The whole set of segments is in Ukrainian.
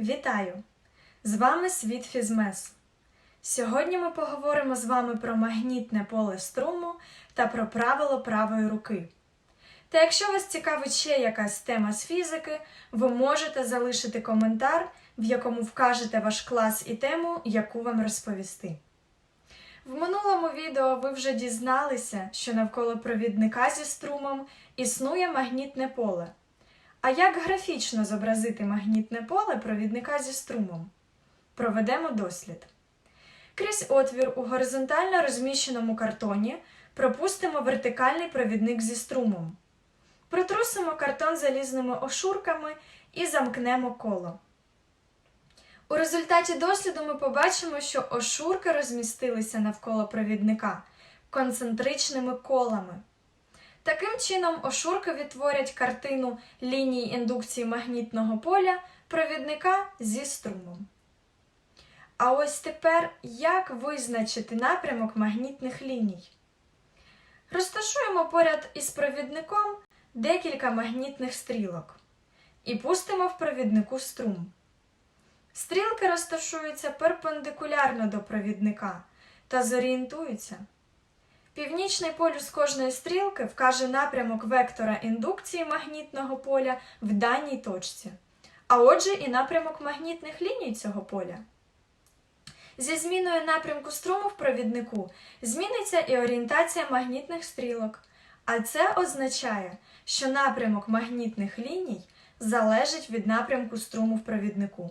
Вітаю! З вами Світ Фізмес. Сьогодні ми поговоримо з вами про магнітне поле струму та про правило правої руки. Та якщо вас цікавить ще якась тема з фізики, ви можете залишити коментар, в якому вкажете ваш клас і тему, яку вам розповісти. В минулому відео ви вже дізналися, що навколо провідника зі струмом існує магнітне поле. А як графічно зобразити магнітне поле провідника зі струмом? Проведемо дослід. Крізь отвір у горизонтально розміщеному картоні пропустимо вертикальний провідник зі струмом. Притрусимо картон залізними ошурками і замкнемо коло. У результаті досліду ми побачимо, що ошурки розмістилися навколо провідника концентричними колами. Таким чином, ошурки відтворять картину лінії індукції магнітного поля провідника зі струмом. А ось тепер як визначити напрямок магнітних ліній? Розташуємо поряд із провідником декілька магнітних стрілок і пустимо в провіднику струм. Стрілки розташуються перпендикулярно до провідника та зорієнтуються. Північний полюс кожної стрілки вкаже напрямок вектора індукції магнітного поля в даній точці, а отже, і напрямок магнітних ліній цього поля. Зі зміною напрямку струму в провіднику зміниться і орієнтація магнітних стрілок, а це означає, що напрямок магнітних ліній залежить від напрямку струму в провіднику.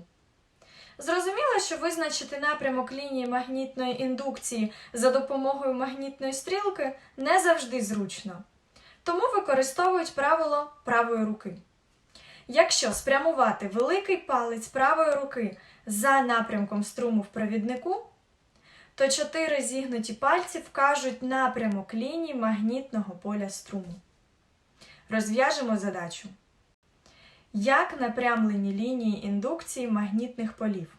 Зрозуміло, що визначити напрямок лінії магнітної індукції за допомогою магнітної стрілки не завжди зручно, тому використовують правило правої руки. Якщо спрямувати великий палець правої руки за напрямком струму в провіднику, то чотири зігнуті пальці вкажуть напрямок лінії магнітного поля струму. Розв'яжемо задачу. Як напрямлені лінії індукції магнітних полів?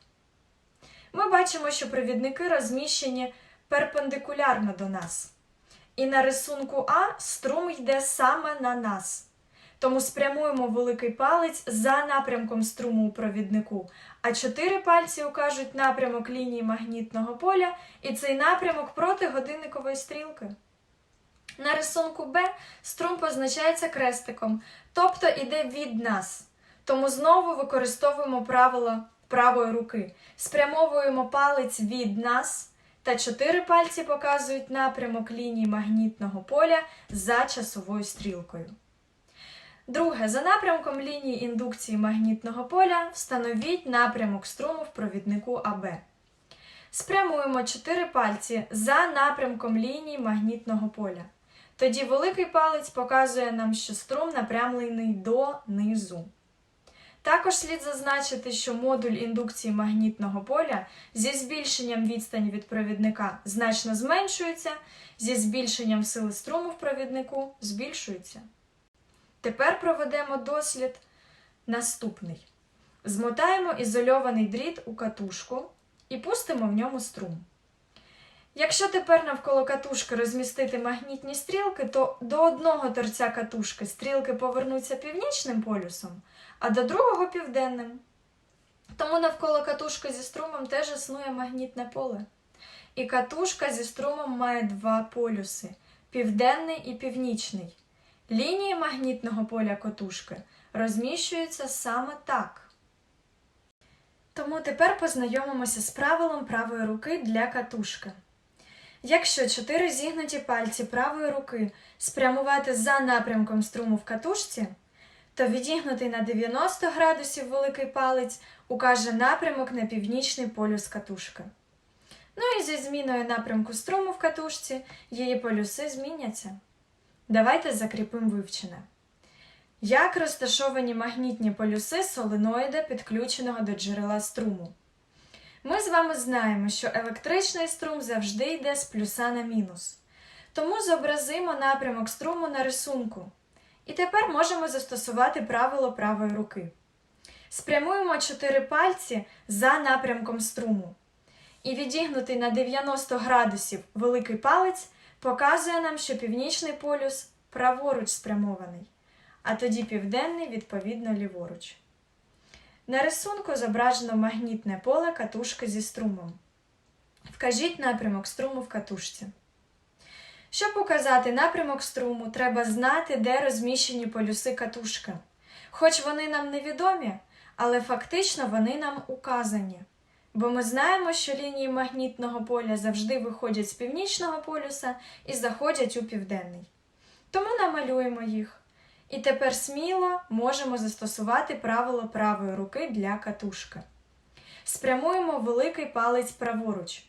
Ми бачимо, що провідники розміщені перпендикулярно до нас. І на рисунку А струм йде саме на нас. Тому спрямуємо великий палець за напрямком струму у провіднику, а чотири пальці укажуть напрямок лінії магнітного поля і цей напрямок проти годинникової стрілки. На рисунку Б струм позначається крестиком, тобто йде від нас. Тому знову використовуємо правило правої руки. Спрямовуємо палець від нас, та чотири пальці показують напрямок лінії магнітного поля за часовою стрілкою. Друге, за напрямком лінії індукції магнітного поля встановіть напрямок струму в провіднику АБ. Спрямуємо чотири пальці за напрямком лінії магнітного поля. Тоді великий палець показує нам, що струм напрямлений донизу. Також слід зазначити, що модуль індукції магнітного поля зі збільшенням відстані від провідника значно зменшується, зі збільшенням сили струму в провіднику збільшується. Тепер проведемо дослід наступний. Змотаємо ізольований дріт у катушку і пустимо в ньому струм. Якщо тепер навколо катушки розмістити магнітні стрілки, то до одного торця катушки стрілки повернуться північним полюсом, а до другого південним. Тому навколо катушки зі струмом теж існує магнітне поле. І катушка зі струмом має два полюси південний і північний. Лінії магнітного поля катушки розміщуються саме так. Тому тепер познайомимося з правилом правої руки для катушки. Якщо чотири зігнуті пальці правої руки спрямувати за напрямком струму в катушці, то відігнутий на 90 градусів великий палець укаже напрямок на північний полюс катушки. Ну і зі зміною напрямку струму в катушці її полюси зміняться. Давайте закріпимо вивчене. Як розташовані магнітні полюси соленоїда, підключеного до джерела струму? Ми з вами знаємо, що електричний струм завжди йде з плюса на мінус. Тому зобразимо напрямок струму на рисунку. І тепер можемо застосувати правило правої руки. Спрямуємо 4 пальці за напрямком струму. І відігнутий на 90 градусів великий палець показує нам, що північний полюс праворуч спрямований, а тоді південний, відповідно, ліворуч. На рисунку зображено магнітне поле катушки зі струмом. Вкажіть напрямок струму в катушці. Щоб указати напрямок струму, треба знати, де розміщені полюси катушки. Хоч вони нам невідомі, але фактично вони нам указані. Бо ми знаємо, що лінії магнітного поля завжди виходять з північного полюса і заходять у південний. Тому намалюємо їх. І тепер сміло можемо застосувати правило правої руки для катушки. Спрямуємо великий палець праворуч.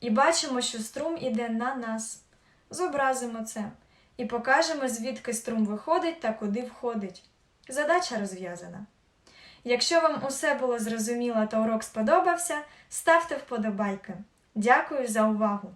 І бачимо, що струм іде на нас. Зобразимо це і покажемо, звідки струм виходить та куди входить. Задача розв'язана. Якщо вам усе було зрозуміло та урок сподобався, ставте вподобайки. Дякую за увагу!